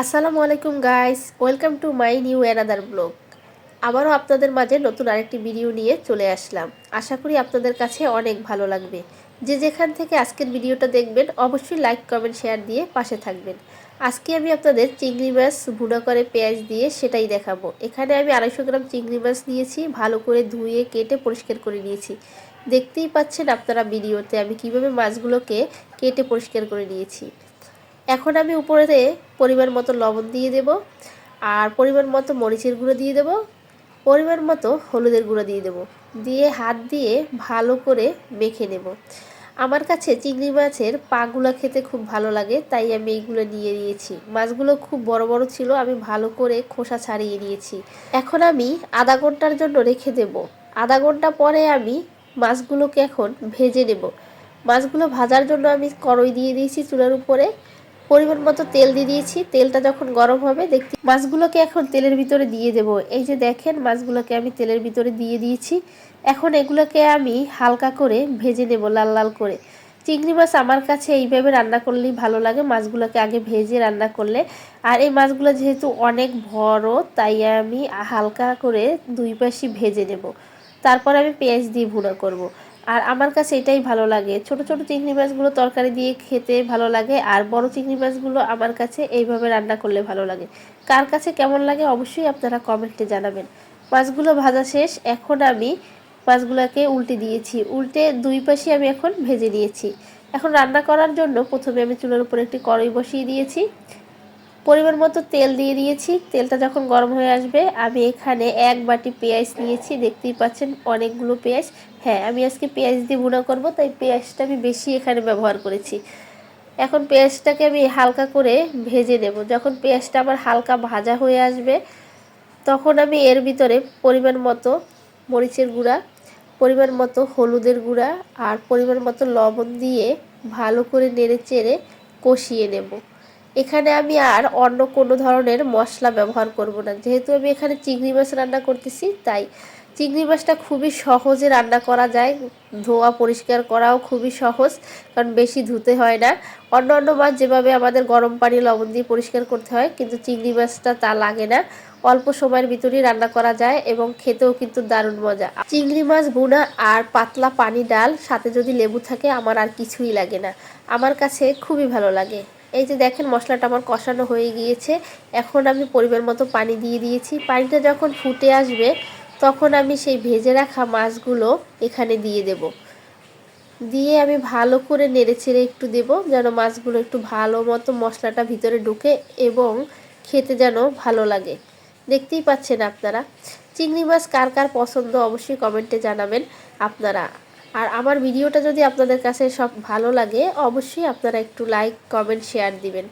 আসসালামু আলাইকুম guys welcome to my new another blog আবারও আপনাদের মাঝে নতুন আরেকটি ভিডিও নিয়ে চলে আসলাম। আশা করি আপনাদের কাছে অনেক ভালো লাগবে। যে যেখান থেকে আজকের ভিডিওটা দেখবেন, অবশ্যই লাইক কমেন্ট শেয়ার দিয়ে পাশে থাকবেন। আজকে আমি আপনাদের চিংড়ি মাছ ভুনা করে পেঁয়াজ দিয়ে সেটাই দেখাবো। এখানে আমি আড়াইশো গ্রাম চিংড়ি মাছ নিয়েছি, ভালো করে ধুয়ে, কেটে পরিষ্কার করে নিয়েছি। দেখতেই পাচ্ছেন আপনারা ভিডিওতে আমি কীভাবে মাছগুলোকে কেটে পরিষ্কার করে নিয়েছি। এখন আমি উপরে পরিমাণ মতো লবণ দিয়ে দেব, আর পরিমাণ মতো মরিচের গুঁড়ো দিয়ে দেব, পরিমাণ মতো হলুদের গুঁড়ো দিয়ে দেব, দিয়ে হাত দিয়ে ভালো করে মেখে নেব। আমার কাছে চিংড়ি মাছের পাগুলো খেতে খুব ভালো লাগে, তাই আমি এইগুলো নিয়ে নিয়েছি। মাছগুলো খুব বড় বড় ছিল, আমি ভালো করে খোসা ছাড়িয়ে নিয়েছি। এখন আমি আধা ঘণ্টার জন্য রেখে দেব। আধা ঘণ্টা পরে আমি মাছগুলোকে এখন ভেজে নেব। মাছগুলো ভাজার জন্য আমি কড়ই দিয়ে দিয়েছি চুলার উপরে। পরিমাণ মতো তেল দিয়ে দিয়েছি। তেলটা যখন গরম হবে, দেখতে মাছগুলোকে এখন তেলের ভিতরে দিয়ে দেব। এই যে দেখেন, মাছগুলোকে আমি তেলের ভিতরে দিয়ে দিয়েছি। এখন এগুলোকে আমি হালকা করে ভেজে নেব, লাল লাল করে। চিংড়ি মাছ আমার কাছে এইভাবে রান্না করলেই ভালো লাগে, মাছগুলোকে আগে ভেজে রান্না করলে। আর এই মাছগুলো যেহেতু অনেক বড়, তাই আমি হালকা করে দুই পাশই ভেজে নেব। তারপর আমি পেঁয়াজ দিয়ে ভুনা করব। আর আমার কাছে এটাই ভালো লাগে। ছোট ছোট চিংড়ি মাছগুলো তরকারি দিয়ে খেতে ভালো লাগে আর বড় চিংড়ি মাছগুলো আমার কাছে এইভাবে রান্না করলে ভালো লাগে। কার কাছে কেমন লাগে অবশ্যই আপনারা কমেন্টে জানাবেন। মাছগুলো ভাজা শেষ, এখন আমি মাছগুলোকে উল্টে দিয়েছি। উল্টে দুই পাশে আমি এখন ভেজে নিয়েছি। এখন রান্না করার জন্য প্রথমে আমি চুলার উপর একটি কড়াই বসিয়ে দিয়েছি। পরিমাণ মতো তেল দিয়ে দিয়েছি। তেলটা যখন গরম হয়ে আসবে, আমি এখানে এক বাটি পেঁয়াজ নিয়েছি। দেখতেই পাচ্ছেন অনেকগুলো পেঁয়াজ। হ্যাঁ আমি আজকে পেঁয়াজ দিয়ে বুনা করব, তাই পেঁয়াজটা আমি বেশি এখানে ব্যবহার করেছি। এখন পেঁয়াজটাকে আমি হালকা করে ভেজে নেব। যখন পেঁয়াজটা আমার হালকা ভাজা হয়ে আসবে, তখন আমি এর ভিতরে পরিমাণ মতো মরিচের গুঁড়া, পরিমাণ মতো হলুদের গুঁড়া আর পরিমাণ মতো লবণ দিয়ে ভালো করে নেড়ে চেড়ে কষিয়ে নেব। এখানে আমি আর অন্য কোনো ধরনের মশলা ব্যবহার করব না। যেহেতু আমি এখানে চিংড়ি মাছ রান্না করতেছি, তাই চিংড়ি মাছটা খুবই সহজে রান্না করা যায়। ধোয়া পরিষ্কার করাও খুবই সহজ, কারণ বেশি ধুতে হয় না। অন্য অন্য মাছ যেভাবে আমাদের গরম পানি, লবণ দিয়ে পরিষ্কার করতে হয়, কিন্তু চিংড়ি মাছটা তা লাগে না। অল্প সময়ের ভিতরেই রান্না করা যায় এবং খেতেও কিন্তু দারুণ মজা। চিংড়ি মাছ বোনা আর পাতলা পানি ডাল, সাথে যদি লেবু থাকে, আমার আর কিছুই লাগে না। আমার কাছে খুবই ভালো লাগে। এই যে দেখেন মশলাটা আমার কষানো হয়ে গিয়েছে। এখন আমি পরিমাণ মতো পানি দিয়ে দিয়েছি। পানিটা যখন ফুটে আসবে, তখন আমি সেই ভেজে রাখা মাছগুলো এখানে দিয়ে দেব। দিয়ে আমি ভালো করে নেড়ে ছেড়ে একটু দেব, যেন মাছগুলো একটু ভালো মতো মশলাটা ভিতরে ঢুকে এবং খেতে যেন ভালো লাগে। দেখতেই পাচ্ছেন আপনারা। চিংড়ি মাছ কার কার পছন্দ অবশ্যই কমেন্টে জানাবেন আপনারা। আর আমার ভিডিওটা যদি আপনাদের কাছে সব ভালো লাগে, অবশ্যই আপনারা একটু লাইক কমেন্ট শেয়ার দিবেন।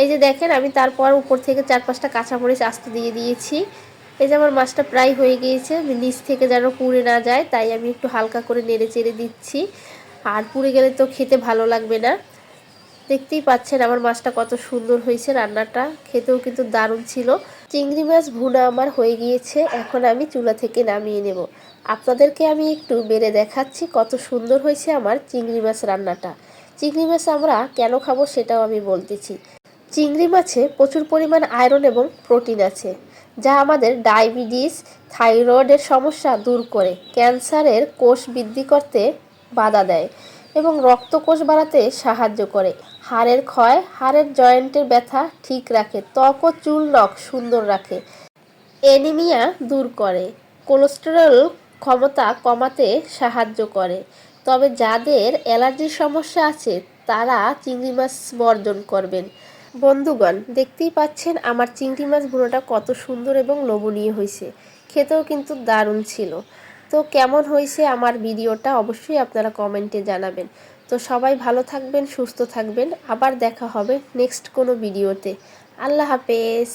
এই যে দেখেন, আমি তারপর উপর থেকে চার পাঁচটা কাঁচামরিচ আস্তে দিয়ে দিয়েছি। এই যে আমার মাছটা প্রায় হয়ে গিয়েছে নিচ থেকে যেন পুড়ে না যায়, তাই আমি একটু হালকা করে নেড়ে চেড়ে দিচ্ছি। আর পুড়ে গেলে তো খেতে ভালো লাগবে না। দেখতেই পাচ্ছেন আমার মাছটা কত সুন্দর হয়েছে রান্নাটা। খেতেও কিন্তু দারুণ ছিল। চিংড়ি মাছ ভুনা আমার হয়ে গিয়েছে, এখন আমি চুলা থেকে নামিয়ে নেব। আপনাদেরকে আমি একটু বেড়ে দেখাচ্ছি কত সুন্দর হয়েছে আমার চিংড়ি মাছ রান্নাটা। চিংড়ি মাছ আমরা কেন খাব সেটাও আমি বলতেছি। চিংড়ি মাছে প্রচুর পরিমাণ আয়রন এবং প্রোটিন আছে, যা আমাদের ডায়াবেটিস, থাইরয়েডের সমস্যা দূর করে, ক্যান্সারের কোষ বৃদ্ধি করতে বাধা দেয় এবং রক্তকোষ বাড়াতে সাহায্য করে। হাড়ের ক্ষয়, হাড়ের জয়েন্টের ব্যথা ঠিক রাখে, ত্বক ও চুল নখ সুন্দর রাখে অ্যানিমিয়া দূর করে, কোলেস্টেরল ক্ষমতা কমাতে সাহায্য করে। তবে যাদের অ্যালার্জির সমস্যা আছে, তারা চিংড়ি মাছ বর্জন করবেন। বন্ধুগণ, দেখতেই পাচ্ছেন আমার চিংড়ি মাছ বুড়োটা কত সুন্দর এবং লোভনীয় হয়েছে। খেতেও কিন্তু দারুণ ছিল। তো কেমন হয়েছে আমার ভিডিওটা অবশ্যই আপনারা কমেন্টে জানাবেন। তো সবাই ভালো থাকবেন, সুস্থ থাকবেন। আবার দেখা হবে নেক্সট কোনো ভিডিওতে। আল্লাহ হাফেজ।